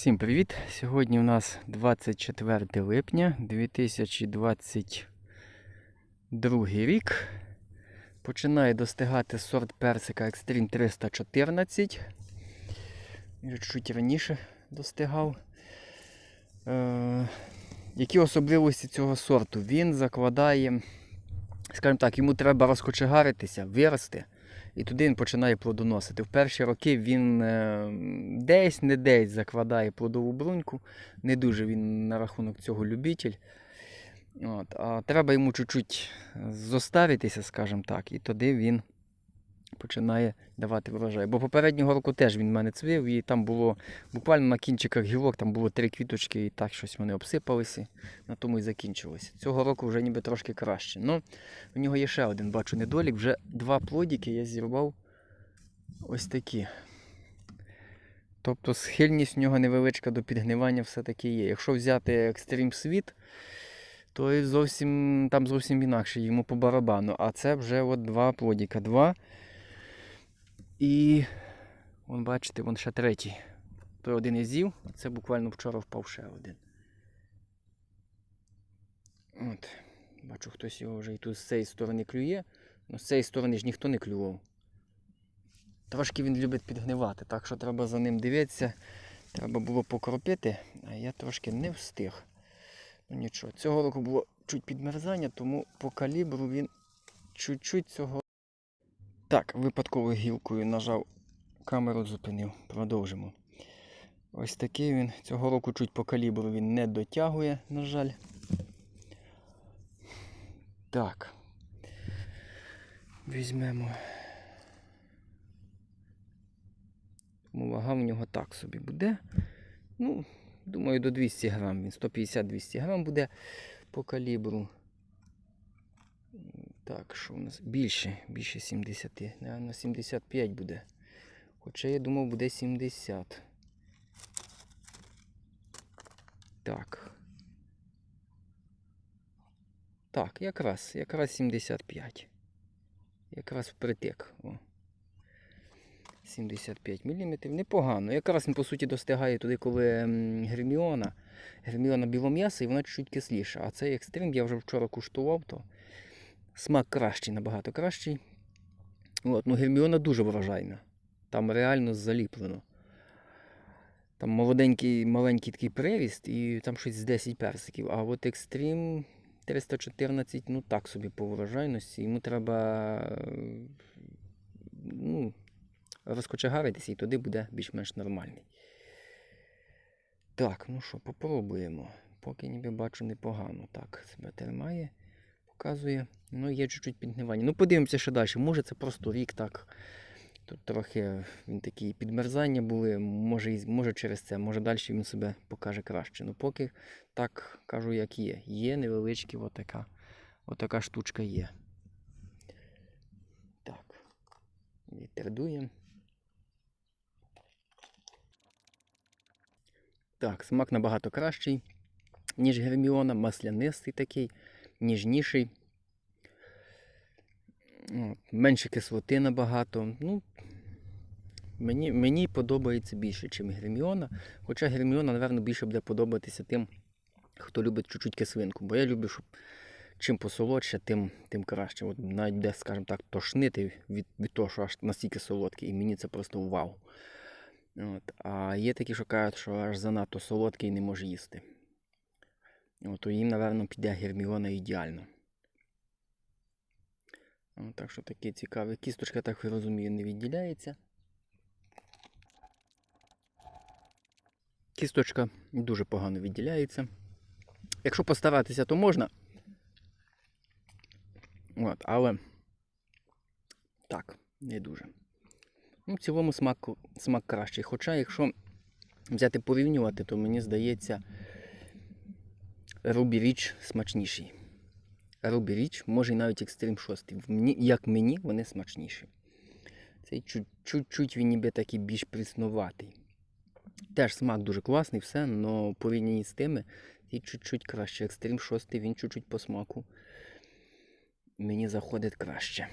Всім привіт! Сьогодні у нас 24 липня 2022 рік. Починає достигати сорт персика Extreme 314. Він вже чуть раніше достигав. Е, які особливості цього сорту? Він закладає, скажімо так, йому треба розкочегаритися, вирости. І туди він починає плодоносити. В перші роки він е, десь не десь закладає плодову бруньку. Не дуже він на рахунок цього любитель. От, а треба йому чуть-чуть зоставитися, скажімо так, і тоді він починає давати врожай. Бо попереднього року теж він мене цвів, і там було буквально на кінчиках гілок там було три квіточки, і так щось вони обсипалися, на тому і закінчилося. Цього року вже ніби трошки краще. Ну, у нього є ще один, бачу, недолік. Вже два плодики я зірвав ось такі. Тобто схильність в нього невеличка до підгнивання все-таки є. Якщо взяти екстрім світ, то зовсім, там зовсім інакше йому по барабану. А це вже от два плодика. Два. І вон, бачите, вон ще третій. Той один з'їв, а це буквально вчора впав ще один. От. Бачу, хтось його вже і тут з цієї сторони клює. але з цієї сторони ж ніхто не клював. Трошки він любить підгнивати, так що треба за ним дивитися. Треба було покропити, а я трошки не встиг. Ну нічого, цього року було чуть підмерзання, тому по калібру він чуть-чуть цього. Так, випадковою гілкою нажав, камеру зупинив. Продовжимо. Ось такий він. Цього року чуть по калібру він не дотягує, на жаль. Так. Візьмемо. Тому вага в нього так собі буде. Ну, думаю, до 200 грам. Він 150-200 грам буде по калібру. Так, що у нас? Більше, більше 70. Наверно, 75 буде. Хоча я думав, буде 70. Так. Так, якраз, якраз 75. Якраз впритик. О. 75 мм. Непогано. Якраз він, по суті, достигає туди, коли герміона. Герміона білом'яса і вона чуть кисліша. А цей екстрим я вже вчора куштував, то смак кращий, набагато кращий. От, ну, герміона дуже вражайна. Там реально заліплено. Там молоденький, маленький такий приріст і там щось з 10 персиків. А от екстрім 314, ну так собі по врожайності. Йому треба ну, розкочегаритися і туди буде більш-менш нормальний. Так, ну що, попробуємо. Поки ніби бачу непогано. Так, себе тримає, показує. Ну, є чуть-чуть підгнивання. Ну, подивимося ще далі. Може це просто рік так. Тут трохи він такі підмерзання були, може, може через це, може далі він себе покаже краще. Ну поки так кажу, як є. Є невеличкі отака, отака штучка є. Так. Відтердуємо. Так, смак набагато кращий, ніж герміона, маслянистий такий, ніжніший. Менше кислоти набагато. Ну, мені, мені подобається більше, ніж Герміона. Хоча Герміона, напевно, більше буде подобатися тим, хто любить чуть-чуть кислинку. Бо я люблю, щоб чим посолодше, тим, тим краще. От навіть буде, скажімо так, тошнити від, від того, що аж настільки солодкий. І мені це просто вау. От. А є такі, що кажуть, що аж занадто солодкий і не може їсти. То їм, напевно, піде Герміона ідеально. О, так що таке цікаве. Кісточка, так я розумію, не відділяється. Кісточка дуже погано відділяється. Якщо постаратися, то можна. От, але так, не дуже. Ну, в цілому смак, смак кращий. Хоча, якщо взяти порівнювати, то мені здається, Ruby Rich смачніший. Ruby Rich, може і навіть Extreme 6. Як мені, вони смачніші. Цей чуть- чуть-чуть він ніби такий більш пріснуватий. Теж смак дуже класний, все, але в порівнянні з тими, цей чуть-чуть краще. Extreme 6 він чуть-чуть по смаку мені заходить краще.